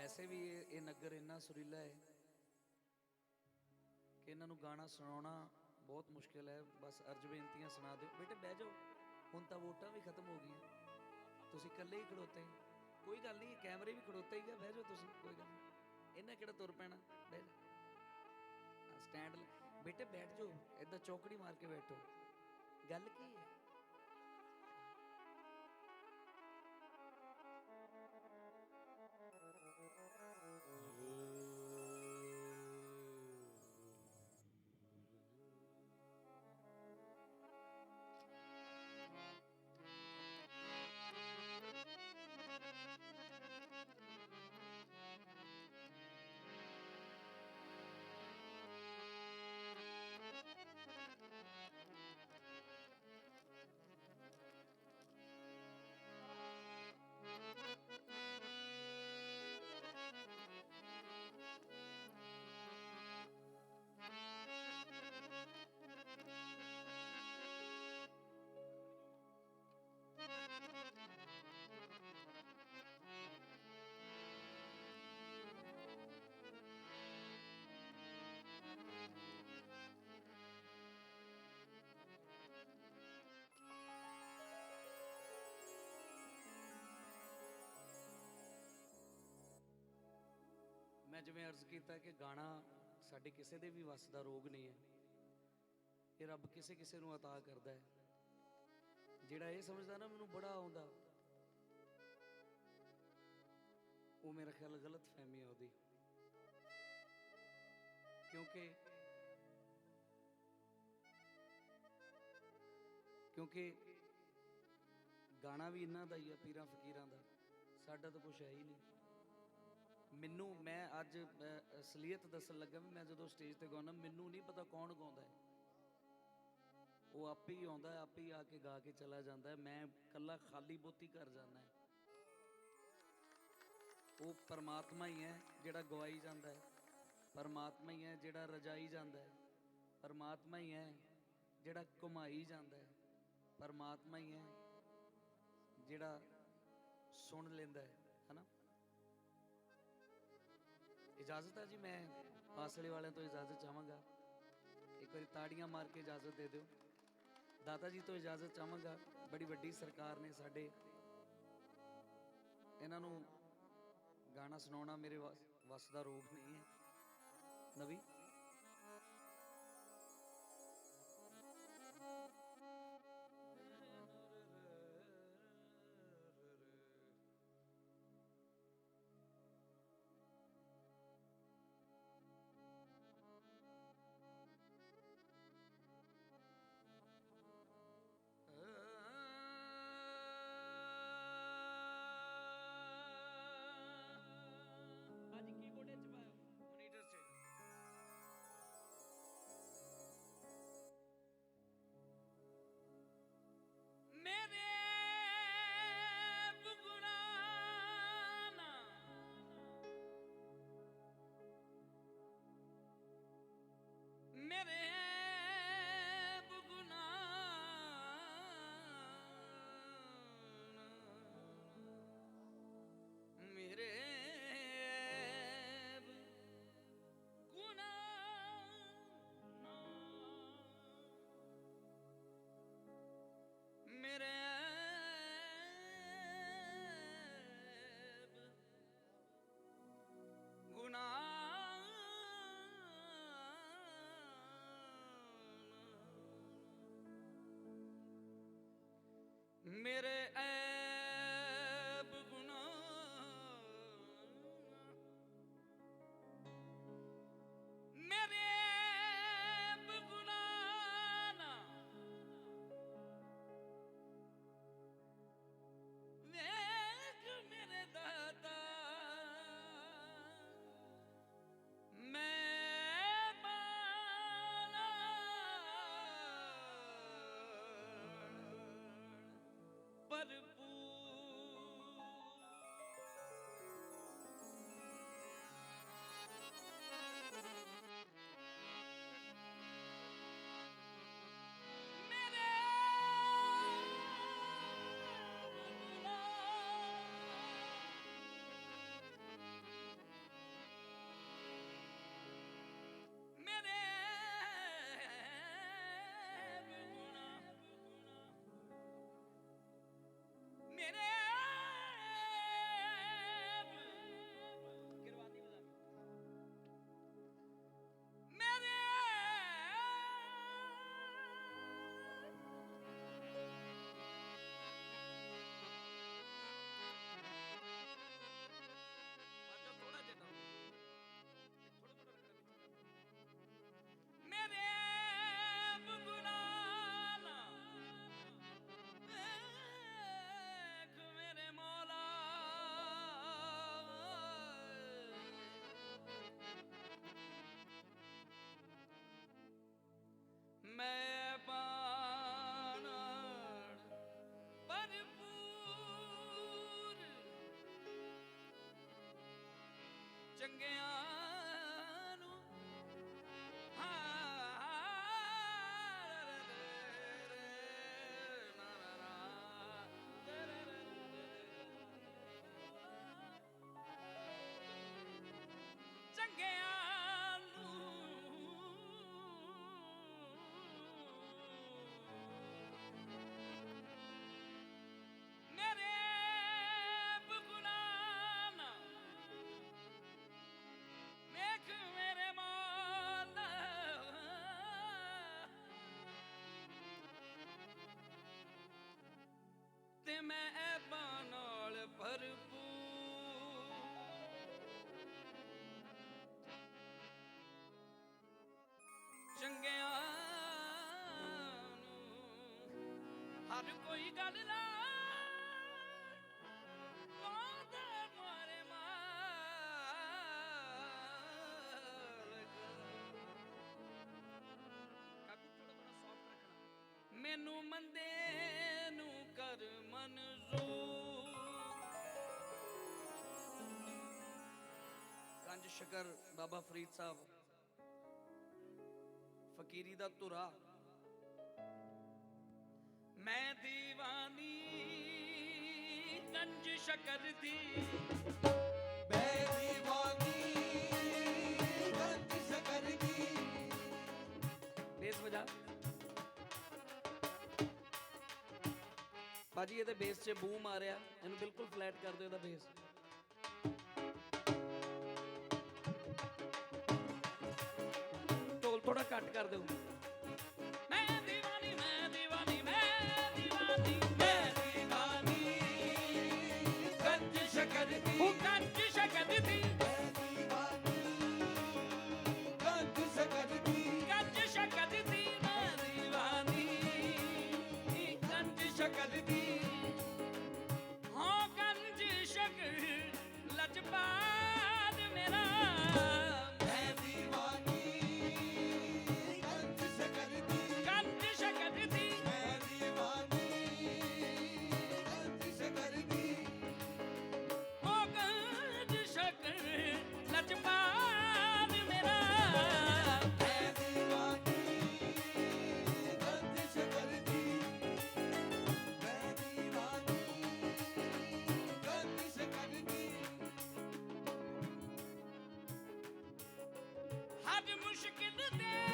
ਵੈਸੇ ਵੀ ਇਹ ਇਹ ਨਗਰ ਇੰਨਾ ਸੁਰੀਲਾ ਹੈ ਕਿ ਇਹਨਾਂ ਨੂੰ ਗਾਣਾ ਸੁਣਾਉਣਾ ਬਹੁਤ ਮੁਸ਼ਕਿਲ ਹੈ। ਬਸ ਅਰਜ ਬੇਨਤੀਆਂ ਸੁਣਾ ਦਿਓ। ਬੇਟੇ ਬਹਿ ਜਾਓ। ਹੁਣ ਤਾਂ ਵੋਟਾਂ ਵੀ ਖਤਮ ਹੋ ਗਈਆਂ। ਤੁਸੀਂ ਇਕੱਲੇ ਹੀ ਖੜੋਤੇ। ਕੋਈ ਗੱਲ ਨਹੀਂ, ਕੈਮਰੇ ਵੀ ਖੜੋਤੇ ਹੀ ਆ। ਬਹਿ ਜਾਓ ਤੁਸੀਂ। ਕੋਈ ਗੱਲ ਨਹੀਂ। ਇਹਨਾਂ ਕਿਹੜਾ ਤੁਰ ਪੈਣਾ? ਬਹਿ ਜਾ। ਸਟੈਂਡ ਬੇਟੇ ਬੈਠ ਜਾਓ। ਏਦਾਂ ਚੌਕੜੀ ਮਾਰ ਕੇ ਬੈਠੋ। ਗੱਲ ਕੀ ਹੈ? ਮੈਂ ਜਿਵੇਂ ਅਰਜ਼ ਕੀਤਾ ਕਿ ਗਾਣਾ ਸਾਡੇ ਕਿਸੇ ਦੇ ਵੀ ਵੱਸ ਦਾ ਰੋਗ ਨਹੀਂ ਹੈ ਇਹ ਰੱਬ ਕਿਸੇ ਕਿਸੇ ਨੂੰ عطا ਕਰਦਾ ਹੈ ਜਿਹੜਾ ਇਹ ਸਮਝਦਾ ਨਾ ਮੈਨੂੰ ਬੜਾ ਆਉਂਦਾ ਉਹ ਮੇਰਾ ਖਿਆਲ ਗਲਤ ਫਹਿਮੀ ਹੈ ਉਹਦੀ ਕਿਉਂਕਿ ਕਿਉਂਕਿ ਗਾਣਾ ਵੀ ਇਹਨਾਂ ਦਾ ਹੀ ਆ ਪੀਰਾਂ ਫਕੀਰਾਂ ਦਾ ਸਾਡਾ ਤਾਂ ਕੁਝ ਹੈ ਹੀ ਨਹੀਂ ਮੈਨੂੰ ਮੈਂ ਅੱਜ ਅਸਲੀਅਤ ਦੱਸਣ ਲੱਗਾ ਵੀ ਮੈਂ ਜਦੋਂ ਸਟੇਜ ਤੇ ਗਾਉਣਾ ਮੈਨੂੰ ਨਹੀਂ ਪਤਾ ਕੌਣ ਗਾਉਂਦਾ ਹੈ। ਉਹ ਆਪੇ ਹੀ ਆਉਂਦਾ, ਆਪੇ ਹੀ ਆ ਕੇ ਗਾ ਕੇ ਚਲਾ ਜਾਂਦਾ ਮੈਂ ਕੱਲਾ ਖਾਲੀ ਬੋਤੀ ਕਰ ਜਾਂਦਾ ਉਹ ਪਰਮਾਤਮਾ ਹੀ ਹੈ ਜਿਹੜਾ ਗਵਾਈ ਜਾਂਦਾ ਹੈ। ਪਰਮਾਤਮਾ ਹੀ ਹੈ ਜਿਹੜਾ ਰਜਾਈ ਜਾਂਦਾ ਹੈ। ਪਰਮਾਤਮਾ ਹੀ ਹੈ ਜਿਹੜਾ ਘੁਮਾਈ ਜਾਂਦਾ ਹੈ। ਪਰਮਾਤਮਾ ਹੀ ਹੈ ਜਿਹੜਾ ਸੁਣ ਲੈਂਦਾ ਹੈ, ਹਨਾ? ਇਜਾਜ਼ਤ ਹੈ ਜੀ, ਮੈਂ ਫਾਸਲੇ ਵਾਲਿਆਂ ਤੋਂ ਇਜਾਜ਼ਤ ਚਾਹਾਂਗਾ। ਇੱਕ ਵਾਰੀ ਤਾੜੀਆਂ ਮਾਰ ਕੇ ਇਜਾਜ਼ਤ ਦੇ ਦਿਓ। ਦਾਤਾ ਜੀ ਤੋਂ ਇਜਾਜ਼ਤ ਚਾਹਾਂਗਾ। ਬੜੀ ਵੱਡੀ ਸਰਕਾਰ ਨੇ ਸਾਡੇ ਇਹਨਾਂ ਨੂੰ ਗਾਣਾ ਸੁਣਾਉਣਾ ਮੇਰੇ ਵੱਸ ਦਾ ਰੋਗ ਨਹੀਂ ਹੈ। ਨਵੀ? ਮੇਰੇ ਚੰਗਿਆਂ ਚੰਗਿਆਂ ਨੂੰ। ਹਰ ਕੋਈ ਗੱਲ ਨਾ ਮੈਨੂੰ ਮੰਦੇ ਨੂੰ ਕਰ ਮਨਜ਼ੂਰ। ਕੰਜ ਸ਼ਕਰ ਬਾਬਾ ਫਰੀਦ ਸਾਹਿਬ। ਫਕੀਰੀ ਦਾ ਧੁਰਾ। ਮੈਂ دیਵਾਨੀ ਗੰਜ ਸ਼ਕਰ ਦੀ। ਮੈਂ دیਵਾਨੀ ਗੰਜ ਸ਼ਕਰ ਦੀ। ਬੇਸ ਵਜਾ। ਬਾਜੀ ਇਹਦੇ ਬੇਸ 'ਚ ਬੂਮ ਆ ਰਿਹਾ। ਇਹਨੂੰ ਬਿਲਕੁਲ ਫਲੈਟ ਕਰ ਦਿਓ ਇਹਦਾ ਬੇਸ। ਕਰ ਦਿਓ ਮੈਂ دیਵਾਨੀ ਹਰ ਮੁਸ਼ਕਿਲ ਦੇ ਵੇਲੇ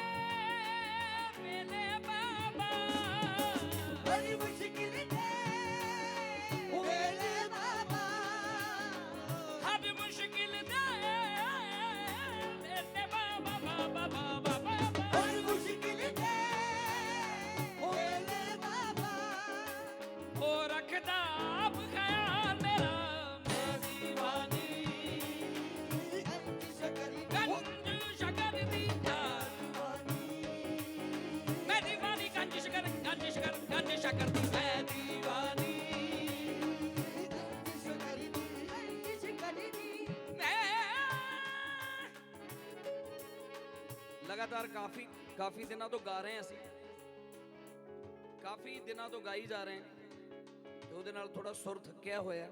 ਲਗਾਤਾਰ ਕਾਫੀ ਕਾਫੀ ਦਿਨਾਂ ਤੋਂ ਗਾ ਰਹੇ ਹਾਂ ਅਸੀਂ। ਕਾਫੀ ਦਿਨਾਂ ਤੋਂ ਗਾਈ ਜਾ ਰਹੇ ਹਾਂ। ਤੇ ਉਹਦੇ ਨਾਲ ਥੋੜਾ ਸੁਰ ਥੱਕਿਆ ਹੋਇਆ।